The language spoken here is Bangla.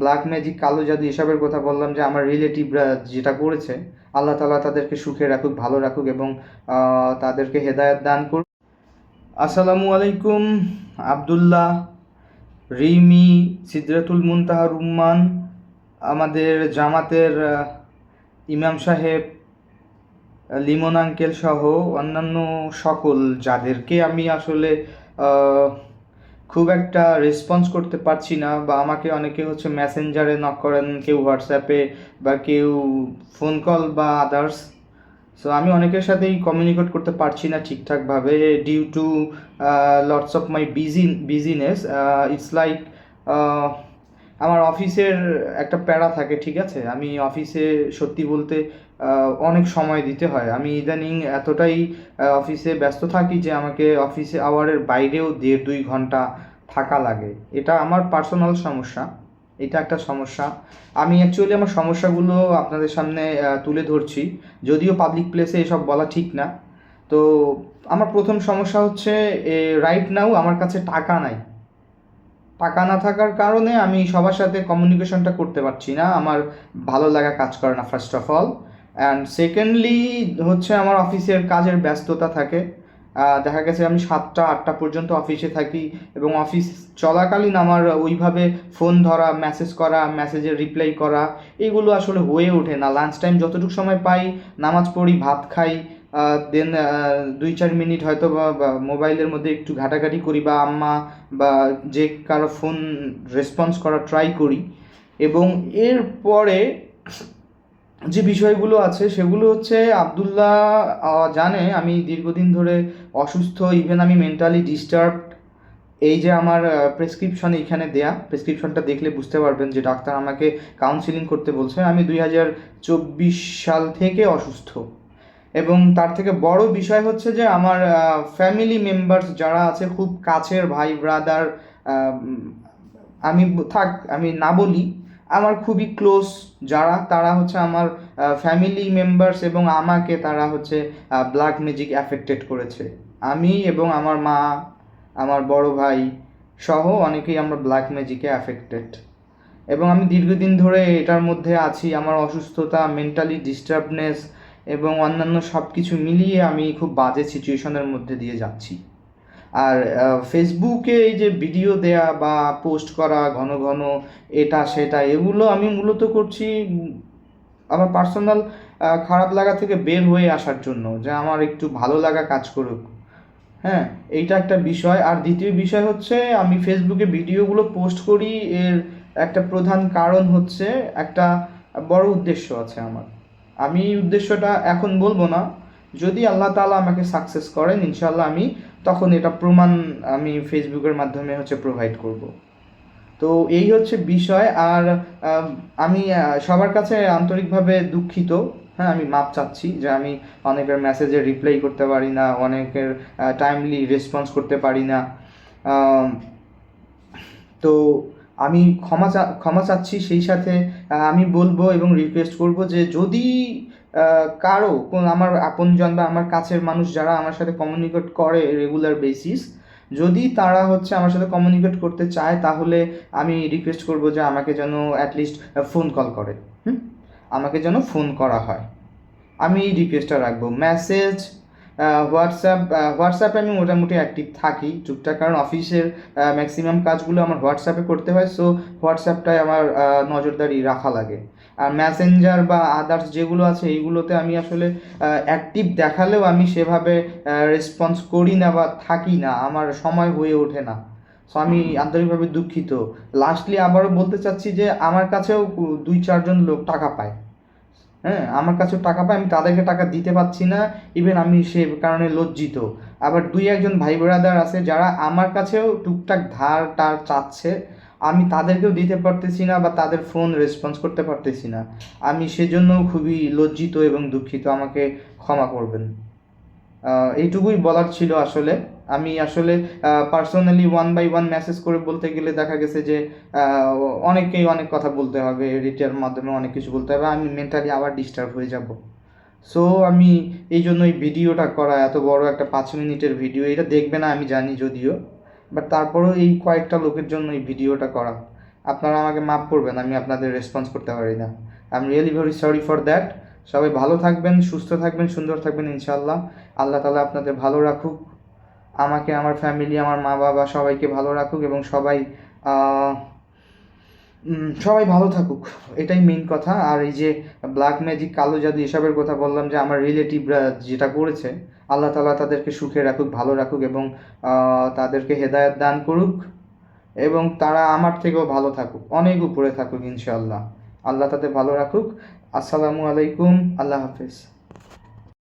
ব্ল্যাক ম্যাজিক কালো জাদু এসবের কথা বললাম যে আমার রিলেটিভরা যেটা করেছে, আল্লাহ তালা তাদেরকে সুখে রাখুক, ভালো রাখুক এবং তাদেরকে হেদায়ত দান করুক। আসসালামু আলাইকুম, আবদুল্লাহ, রিমি, সিদ্রাতুল মুনতাহা রুম্মান, আমাদের জামাতের ইমাম সাহেব, লিমন আঙ্কেল সহ অন্যান্য সকল, যাদেরকে আমি আসলে খুব একটা রেসপন্স করতে পারছি না বা আমাকে অনেকে হচ্ছে মেসেঞ্জারে নক করেন, কেউ হোয়াটসঅ্যাপে বা কেউ ফোন কল বা আদার্স সো আমি অনেকের সাথেই কমিউনিকেট করতে পারছি না ঠিকঠাকভাবে due to lots of my busy business it's like আমার অফিসের একটা প্যারা থাকে, ঠিক আছে? আমি অফিসে সত্যি বলতে অনেক সময় দিতে হয়। আমি ইদানিং এতটাই অফিসে ব্যস্ত থাকি যে আমাকে অফিসে আওয়ারের বাইরেও দেড় দুই ঘণ্টা থাকা লাগে। এটা আমার পার্সোনাল সমস্যা। এটা একটা সমস্যা। আমি অ্যাকচুয়ালি আমার সমস্যাগুলো আপনাদের সামনে তুলে ধরছি। যদিও পাবলিক প্লেসে এসব বলা ঠিক না। তো আমার প্রথম সমস্যা হচ্ছে রাইট নাও আমার কাছে টাকা নাই। টাকা না থাকার কারণে আমি সবার সাথে কমিউনিকেশনটা করতে পারছি না। আমার ভালো লাগা কাজ করে না first of all and secondly হচ্ছে আমার অফিসের কাজের ব্যস্ততা থাকে। দেখা গেছে আমি সাতটা, আটটা পর্যন্ত অফিসে থাকি এবং অফিস চলাকালীন আমার ওইভাবে ফোন ধরা মেসেজ করা মেসেজের রিপ্লাই করা, এগুলো আসলে হয়ে ওঠে না। লাঞ্চ টাইম যতটুকু সময় পাই, নামাজ পড়ি, ভাত খাই দেন দুই চার মিনিট হয়তো বা মোবাইলের মধ্যে একটু ঘাটাঘাটি করি বা আম্মা বা যে কারও ফোন রেসপন্স করা ট্রাই করি। এবং এরপরে যে বিষয়গুলো আছে সেগুলো হচ্ছে আবদুল্লাহ জানে আমি দীর্ঘদিন ধরে অসুস্থ ইভেন আমি মেন্টালি ডিস্টার্ব এই যে আমার প্রেসক্রিপশন এইখানে দেয়া প্রেসক্রিপশনটা দেখলে বুঝতে পারবেন যে ডাক্তার আমাকে কাউন্সিলিং করতে বলছে। আমি দুই হাজার চব্বিশ সাল থেকে অসুস্থ। এবং তার থেকে বড় বিষয় হচ্ছে যে আমার ফ্যামিলি মেম্বার্স যারা আছে খুব কাছের ভাই ব্রাদার আমি থাক, আমি না বলি আমার খুবই ক্লোজ যারা, তারা হচ্ছে আমার ফ্যামিলি মেম্বার্স এবং আমাকে তারা হচ্ছে ব্ল্যাক ম্যাজিক অ্যাফেক্টেড করেছে। আমি এবং আমার মা, আমার বড় ভাই সহ অনেকেই আমরা ব্ল্যাক ম্যাজিকে অ্যাফেক্টেড এবং আমি দীর্ঘদিন ধরে এটার মধ্যে আছি, আমার অসুস্থতা মেন্টালি ডিস্টার্বনেস এবং অন্যান্য সব কিছু মিলিয়ে আমি খুব বাজে সিচুয়েশনের মধ্যে দিয়ে যাচ্ছি। আর ফেসবুকে এই যে ভিডিও দেয়া বা পোস্ট করা, ঘন ঘন এটা, সেটা, এগুলো আমি মূলত করছি আমার পার্সোনাল খারাপ লাগা থেকে বের হয়ে আসার জন্য, যে আমার একটু ভালো লাগা কাজ করুক। হ্যাঁ এইটা একটা বিষয়। আর দ্বিতীয় বিষয় হচ্ছে, আমি ফেসবুকে ভিডিওগুলো পোস্ট করি, এর একটা প্রধান কারণ হচ্ছে, একটা বড় উদ্দেশ্য আছে আমার। আমি উদ্দেশ্যটা এখন বলব না। যদি আল্লাহ তাআলা আমাকে সাকসেস করেন ইনশাল্লাহ আমি তখন এটা প্রমাণ আমি ফেসবুকের মাধ্যমে হচ্ছে প্রোভাইড করব। তো এই হচ্ছে বিষয় আর আমি সবার কাছে আন্তরিকভাবে দুঃখিত। হ্যাঁ আমি মাপ চাচ্ছি যে আমি অনেকের মেসেজে রিপ্লাই করতে পারি না, অনেকের টাইমলি রেসপন্স করতে পারি না। তো আমি ক্ষমা চা, ক্ষমা চাচ্ছি সেই সাথে আমি বলব এবং রিকোয়েস্ট করব যে যদি কারও, কোন আমার আপনজন বা আমার কাছের মানুষ যারা আমার সাথে কমিউনিকেট করে রেগুলার বেসিস যদি তারা হচ্ছে আমার সাথে কমিউনিকেট করতে চায়, তাহলে আমি রিকোয়েস্ট করব যে আমাকে যেন অ্যাটলিস্ট ফোন কল করে। হুম? আমাকে যেন ফোন করা হয়। আমি এই রিকোয়েস্টটা রাখব। মেসেজ হোয়াটসঅ্যাপ হোয়াটসঅ্যাপে আমি মোটামুটি অ্যাক্টিভ থাকি টুকটাক কারণ অফিসের ম্যাক্সিমাম কাজগুলো আমার হোয়াটসঅ্যাপে করতে হয় সো হোয়াটসঅ্যাপটাই আমার নজরদারি রাখা লাগে। আর ম্যাসেঞ্জার বা আদার্স যেগুলো আছে এইগুলোতে আমি আসলে অ্যাক্টিভ দেখালেও আমি সেভাবে রেসপন্স করি না বা থাকি না আমার সময় হয়ে ওঠে না। সো আমি আন্তরিকভাবে দুঃখিত। লাস্টলি আবারও বলতে চাচ্ছি যে আমার কাছেও দুই চারজন লোক টাকা পায়। হ্যাঁ আমার কাছেও টাকা পায়, আমি তাদেরকে টাকা দিতে পারছি না ইভেন আমি সে কারণে লজ্জিত। আবার দুই একজন ভাই ব্রাদার আছে যারা আমার কাছেও টুকটাক ধার টার চাচ্ছে, আমি তাদেরকেও দিতে পারতেছি না বা তাদের ফোন রেসপন্স করতে পারতেছি না। আমি সেজন্য খুবই লজ্জিত এবং দুঃখিত, আমাকে ক্ষমা করবেন। এইটুকুই বলার ছিল আসলে। আমি আসলে personally one by one message করে বলতে গেলে দেখা গেছে যে অনেকেই অনেক কথা বলতে হবে এডিটের মাধ্যমে অনেক কিছু বলতে হবে, আমি মেন্টালি আবার ডিস্টার্ব হয়ে যাব। সো আমি এই জন্য এই ভিডিওটা করা, এত বড় একটা পাঁচ মিনিটের ভিডিও এটা দেখবে না, আমি জানি যদিও। বাট তারপরেও এই কয়েকটা লোকের জন্য এই ভিডিওটা করা। আপনারা আমাকে মাফ করবেন, আমি আপনাদের রেসপন্স করতে পারি না। I am really very sorry for that সবাই ভালো থাকবেন, সুস্থ থাকবেন, সুন্দর থাকবেন ইনশাল্লাহ আল্লাহ তালা আপনাদের ভালো রাখুক। আমাকে, আমার ফ্যামিলি আমার মা বাবা সবাইকে ভালো রাখুক এবং সবাই সবাই ভালো থাকুক। এটাই মেইন কথা। আর এই যে ব্ল্যাক ম্যাজিক কালো জাদু এসবের কথা বললাম যে আমার রিলেটিভরা যেটা করেছে, আল্লাহ তালা তাদেরকে সুখে রাখুক, ভালো রাখুক এবং তাদেরকে হেদায়ত দান করুক এবং তারা আমার থেকেও ভালো থাকুক, অনেক উপরে থাকুক ইনশাআল্লাহ। আল্লাহ তাদের ভালো রাখুক। আসসালামু আলাইকুম। আল্লাহ হাফিজ।